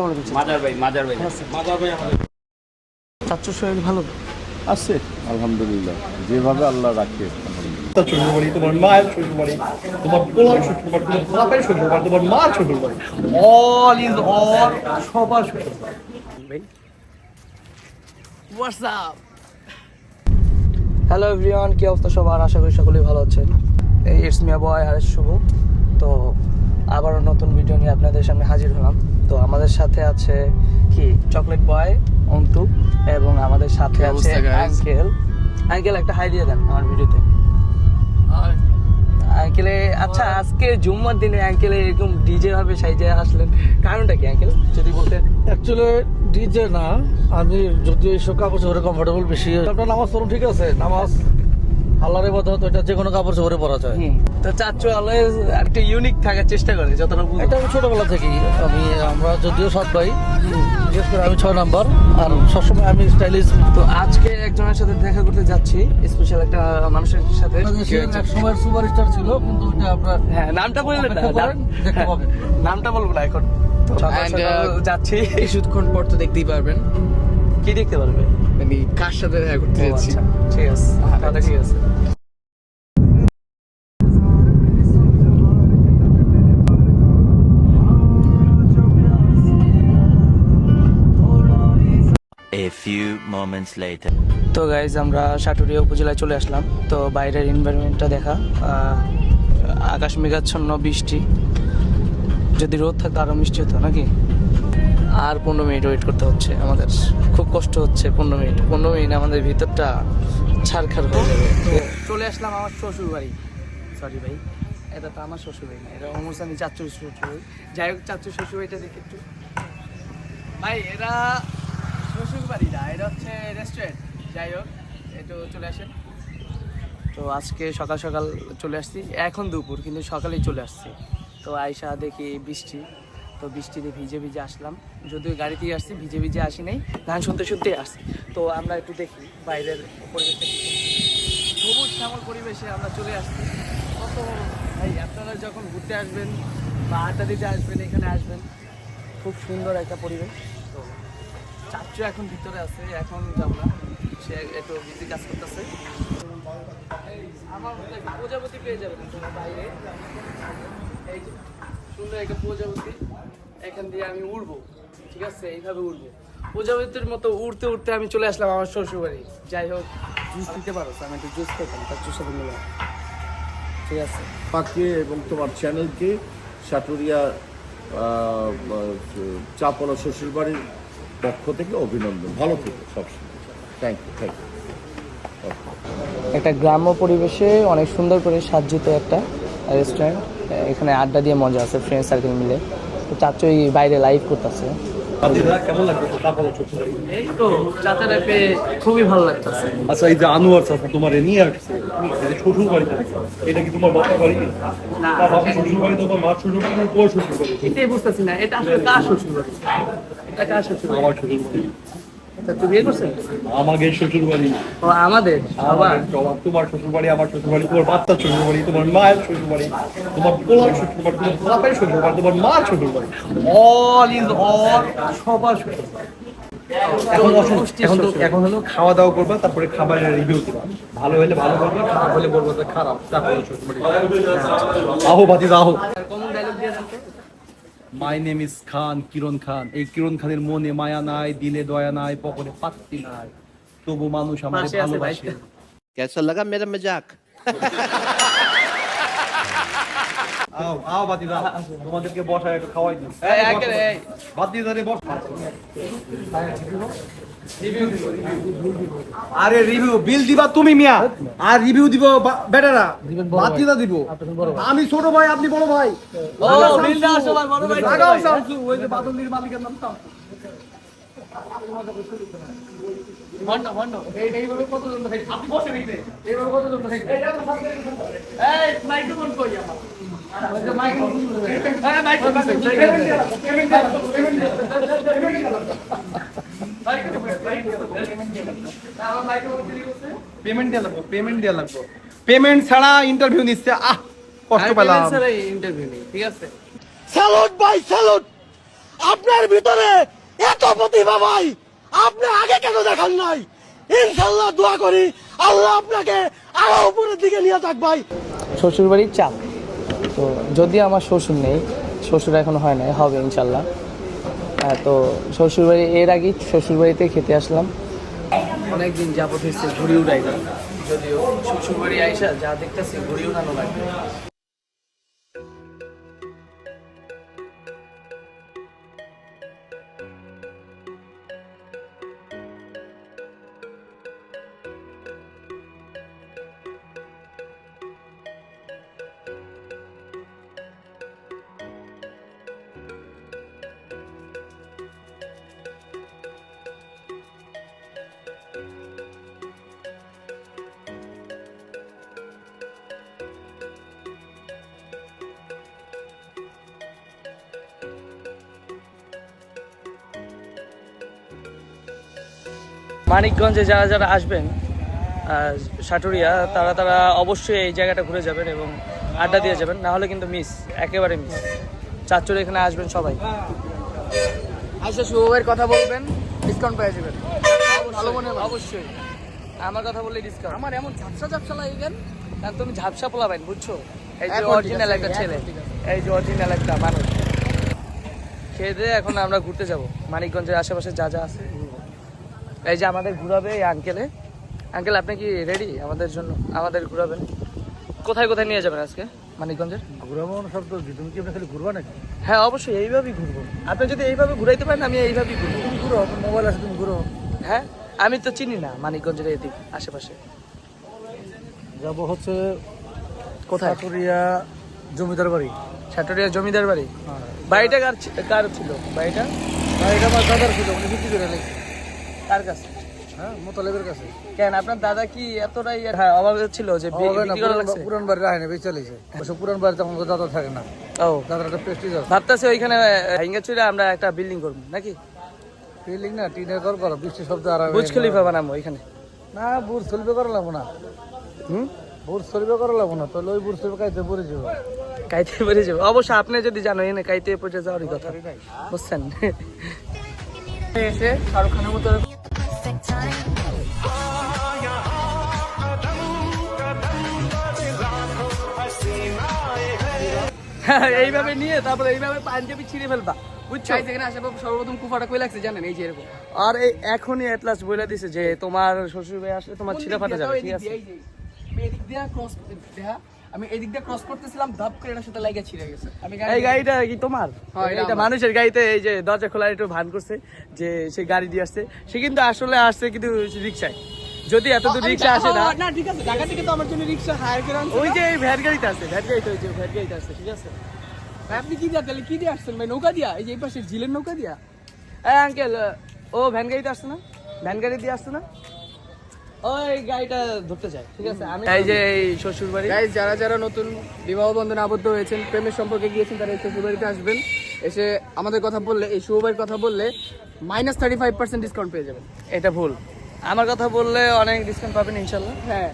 মাজার ভাই মাজার ভাই। চাচ্চু শরীর ভালো? আছে। আলহামদুলিল্লাহ। যেভাবে আল্লাহ রাখে তার শ্বশুর তোমার মায়ের শ্বশুর তোমার পোলার শ্বশুর তোমার বাপের শ্বশুর তোমার মার শ্বশুর অল ইজ অল সবার শ্বশুর হ্যালো এভরিওয়ান কি অবস্থা সবার? আশা করি সকলেই ভালো আছেন। এই ইটস মিয়া বয় আর শুভ তো আবারও নতুন ভিডিও নিয়ে আপনাদের সামনে হাজির হলাম। তো আমাদের সাথে আছে কি? চকলেট বয় অন্তু এবং আমাদের সাথে আছে আঙ্কেল আঙ্কেল একটা হাই দিয়ে দেন আমার ভিডিওতে। আঙ্কেলে আচ্ছা আজকে জুম্মার দিনে আঙ্কেলে এরকম ডিজে ভাবে সাইজে আসলেন। কারণটা কি আঙ্কেল যদি বলতেন। অ্যাকচুয়ালি ডিজে না। আমি যদিও এইসব কাপড় চোপড়ে কমফোর্টেবল বেশি। আপনার নামাজ পড়ুন ঠিক আছে? নামাজ আল্লাহর ইবাদত এটা যে কোনো কাপড় চোপড়ে পরা যায়। তো চাচ্চু অলওয়েজ একটা ইউনিক থাকার চেষ্টা করে যতটা বুঝি এটা আমি ছোটবেলা থেকেই আমি আমরা যদিও সৎ ভাই বিশেষ করে আমি ছয় নাম্বার আর সবসময় আমি স্টাইলিশ তো আজকে একজনের সাথে দেখা করতে যাচ্ছি স্পেশাল একটা মানুষের সাথে। এক সময়ের সুপারস্টার ছিল কিন্তু ওটা আপনার হ্যাঁ নামটা বললেন না দেখতে হ্যাঁ, নামটা বলব না এখন। যাচ্ছি। কিছুক্ষণ পর তো দেখতেই পারবেন। কি দেখতে পারবে? আমি কার সাথে দেখা করতে যাচ্ছি ঠিক আছে তাহলে ঠিক আছে A few moments later. তো গাইজ আমরা সাটুরিয়া উপজেলায় চলে আসলাম। তো বাইরের এনভায়রনমেন্টটা দেখা। আহ, আকাশ মেঘাচ্ছন্ন বৃষ্টি। যদি রোদ থাকতো আরও মিষ্টি হতো নাকি? আর পনেরো মিনিট ওয়েট করতে হচ্ছে। আমাদের খুব কষ্ট হচ্ছে পনেরো মিনিট। পনেরো মিনিট আমাদের ভিতরটা ছাড়খাড় হয়ে যাবে। চলে আসলাম আমার শ্বশুর বাড়ি। সরি ভাই, এটা তো আমার শ্বশুর বাড়ি না, এটা অনুষ্ঠানি চাচুর শ্বশুর যাই হোক, চাচুর শ্বশুর বাড়িটা দেখে একটু। ভাই এরা শ্বশুর বাড়ি না, এটা হচ্ছে রেস্টুরেন্ট যাই হোক, একটু চলে আসেন। তো আজকে সকাল সকাল চলে আসছি। এখন দুপুর, কিন্তু সকালেই চলে আসছি। তো আয়সা দেখি বৃষ্টি। তো বৃষ্টিতে ভিজে ভিজে আসলাম। যদিও গাড়িতেই আসছি, ভিজে ভিজে আসি নাই, গান শুনতে শুনতেই আসছি। তো আমরা একটু দেখি বাইরের পরিবেশটা সবুজ শ্যামল পরিবেশে আমরা চলে আসছি। কত ভাই, আপনারা যখন ঘুরতে আসবেন বা আড্ডা দিতে আসবেন, এখানে আসবেন, খুব সুন্দর একটা পরিবেশ। তো চাচ্চু এখন ভিতরে আছে, এখন যাব না। সে একটু বিজি কাজ করতেছে। আমার প্রজাপতি পেয়ে যাবেন বাইরে। এই সুন্দর একটা প্রজাপতি। এখান দিয়ে আমি উড়বো ঠিক আছে? এইভাবে উড়বো। প্রজাপতির মতো উড়তে উড়তে আমি চলে আসলাম আমার শ্বশুর বাড়ি যাই হোক জুস দিতে পারো আমি একটু জুস খেতাম চাচ্চুর সাথে মিলে ঠিক আছে। পাকে এবং তোমার চ্যানেলকে সাটুরিয়া চাপলা শ্বশুর বাড়ির পক্ষ থেকে অভিনন্দন। ভালো থেকো সবসময়। থ্যাংক ইউ থ্যাংক ইউ একটা গ্রাম্য পরিবেশে অনেক সুন্দর করে সাজ্জিত একটা রেস্টুরেন্ট এখানে আড্ডা দিয়ে মজা আছে ফ্রেন্ড সার্কেল মিলে। তো চাচুই বাইরে লাইভ করতেছে। খুবই ভালো লাগতেছে। আচ্ছা এই যে আনোয়ার চাচা তোমার নিয়ে আসছে শ্বশুর বাড়ি এটা কি তোমার বাবার বাড়ি? না। বা শ্বশুর বাড়ি তোমার মার শ্বশুর বাড়ি না শ্বশুর বাড়ি এটাই বুঝতেছি না এটা আসলে কার শ্বশুর বাড়ি এটা কার শ্বশুর আমার শ্বশুর বাড়ি তা বিয়ে করছেন আমাদের শ্বশুর বাড়ি ও আমাদের? আমার তোমার শ্বশুর বাড়ি আমার শ্বশুর বাড়ি তোমার বাচ্চার শ্বশুর বাড়ি তোমার মায়ের শ্বশুর বাড়ি তোমার পোলার শ্বশুর বাড়ি তোমার বাপের শ্বশুর বাড়ি তোমার মার শ্বশুর বাড়ি অল ইজ অল সবার শ্বশুর। এখন এখন তো এখন হলো খাওয়া দাওয়া করবা তারপরে খাবারের রিভিউ দিবা। ভালো হলে ভালো বলবা খারাপ হলে বলব খারাপ তারপরে শ্বশুর বাড়ি আহো বাতি আহো। কমন ডায়লগ দিয়ে মাই নেম ইজ খান কিরণ খান এই কিরণ খানের মনে মায়া নাই দিলে দয়া নাই পকরে পাত্তি নাই তবু মানুষ আমাদের পাশে আছে ভাই। ভালোবাসে कैसा लगा मेरा मजाक আও আও বাতি দা তোমাদেরকে বসায় একটু খাওয়াই দিই। এই, একে এই। বাতি দারে বস। আরে রিভিউ বিল দিবা তুমি মিয়া। আর রিভিউ দিব বেটারা। বাতি দা দিব। আমি ছোট ভাই আপনি বড় ভাই। ও বিল দাও সবার বড় ভাই। লাগাও শামসু ওই যে বাদলির মালিকের নাম পেমেন্ট দেওয়া লাগবে পেমেন্ট দেওয়া লাগবে। পেমেন্ট ছাড়া ইন্টারভিউ নিচ্ছে আহ কষ্ট পেলাম। ইন্টারভিউ নেই ঠিক আছে? স্যালুট ভাই স্যালুট! আপনার ভিতরে এত প্রতিভা ভাই আপনি আগে কেন দেখান নাই? ইনশাল্লাহ দোয়া করি আল্লাহ আপনাকে আরও উপরের দিকে নিয়ে যাক ভাই। শ্বশুর বাড়ির চাপ। তো যদি আমার শ্বশুর নেই শ্বশুর এখন হয় নাই হবে ইনশাল্লাহ তো শ্বশুর বাড়ি এর আগেই শ্বশুর বাড়িতে খেতে আসলাম। অনেকদিন যাবত হয়েছে ঘুরি উড়াই যদিও শ্বশুর বাড়ি আইসা যা দেখতেছি ঘুরি উড়ানো লাগবে। মানিকগঞ্জে যারা যারা আসবেন সাটুরিয়া তারা তারা অবশ্যই এই জায়গাটা ঘুরে যাবেন এবং আড্ডা দিয়ে যাবেন। না হলে কিন্তু মিস একেবারে মিস চাঁদচুর এখানে আসবেন সবাই। আচ্ছা শুভের কথা বলবেন ডিসকাউন্ট পেয়ে যাবেন। ভালো মনে অবশ্যই। আমার কথা বললে ডিসকাউন্ট আমার এমন ঝাপসা ঝাপসা লাগে কেন? কারণ তুমি ঝাপসা পোলাবেন বুঝছ? এই যে অরিজিনাল একটা ছেলে। এই যে অরিজিনাল একটা মানুষ। খেয়ে দিয়ে এখন আমরা ঘুরতে যাব। মানিকগঞ্জের আশেপাশে যা যা আছে। এই যে আমাদের ঘুরাবে এই আঙ্কেলে আঙ্কেল আপনি কি রেডি আমাদের জন্য? আমাদের ঘুরাবেন। কোথায় কোথায় নিয়ে যাবেন আজকে? মানিকগঞ্জের? ঘুরাবো সব কি তুমি কি খালি ঘুরবা নাকি? হ্যাঁ অবশ্যই এইভাবেই ঘুরবো। আপনি যদি এইভাবে ঘুরাইতে পারেন আমি এইভাবেই ঘুরবো। তুমি ঘুরো মোবাইল আছে তুমি ঘুরো। হ্যাঁ আমি তো চিনি না মানিকগঞ্জের এদিক আশেপাশে। যাব হচ্ছে কোথায়? সাটুরিয়া জমিদার বাড়ি। ছাটরিয়া জমিদার বাড়ি? বাড়িটা কার কার ছিল? বাড়িটা? বাড়িটা আমার দাদার ছিল উনি বিক্রি করে কার কাছে? হ্যাঁ মোতালেবের কাছে। কেন? আপনার দাদা কি এতটাই হ্যাঁ অভাবে ছিল যে পুরান- বাড়ি রাখে না বেঁচে চলেছে ওসব পুরান বাড়িতে আমাদের দাদা থাকে না। ও। দাদার একটা প্রেস্টিজ আছে। ভাবতেছি ওইখানে হিঙ্গা চুরে আমরা একটা বিল্ডিং করব নাকি? ফিলিং না টিনের ঘর করো বৃষ্টি শব্দ আর বুজ খলিফা বানাবো ওইখানে? না বুর সলবে করা লাগবো না। হুম? বুর সলবে করা লাগবো না তাহলে ওই বুর সলবে কাইতে পড়ে যাব। কাইতে পড়ে যাব। অবশ্য আপনি যদি জানো এনে কাইতে পড়ে যাওয়ারই কথা। বুঝছেন? এসে শাহরুখ খানের মতো এইভাবে নিয়ে তারপরে এইভাবে পাঞ্জাবি ছিঁড়ে ফেলবা বুঝছ? চাই যেখানে আসে সর্বপ্রথম কুফাটা কই লাগছে জানেন? এই যে এরকম। আর এই এখনই এটলাস বলে দিছে যে তোমার শ্বশুর ভাই আসলে তোমার ছিঁড়ে ফাটা যাবে ঠিক আছে? এদিক দিয়ে ক্রস দেখা আমি এদিক দিয়ে ক্রস করতেছিলাম ধাপ করে এটার সাথে লাগা ছিঁড়ে গেছে। আমি এই গাড়িটা কি তোমার? হ্যাঁ, এটা মানুষের গাড়িতে এই যে দরজা খোলা একটু ভান করছে যে সে গাড়ি দিয়ে আসছে সে কিন্তু আসলে আসছে কিন্তু রিক্সায়। যদি এত দূর রিক্সা আসে না। না ঠিক আছে ঢাকা থেকে তো আমার জন্য রিক্সা হায়ার করে আনছে ওই যে এই ভ্যাট গাড়িতে আসছে ভ্যাট গাড়িতে ওই যে ভ্যাট গাড়িতে আসছে ঠিক আছে? ভাই, আপনি কি দিয়া তাহলে কি দিয়ে আসছেন ভাই? নৌকা দিয়া? এই যে এই পাশে ঝিলের নৌকা দিয়া? এই আঙ্কেল ও ভ্যান গাড়িতে আসছে না? ভ্যান গাড়ি দিয়ে আসছে না? ওই গাড়িটা ধরতে চাই ঠিক আছে? আমি এই যে এই শ্বশুর বাড়ি গাইজ যারা যারা নতুন বিবাহ বন্ধনে আবদ্ধ হয়েছেন প্রেমের সম্পর্কে গিয়েছেন তারা এই শ্বশুর বাড়িতে আসবেন। এসে আমাদের কথা বললে এই শুভ কথা বললে minus thirty five percent discount পেয়ে যাবেন। এটা ভুল। আমার কথা বললে অনেক ডিসকাউন্ট পাবেন ইনশাল্লাহ। হ্যাঁ।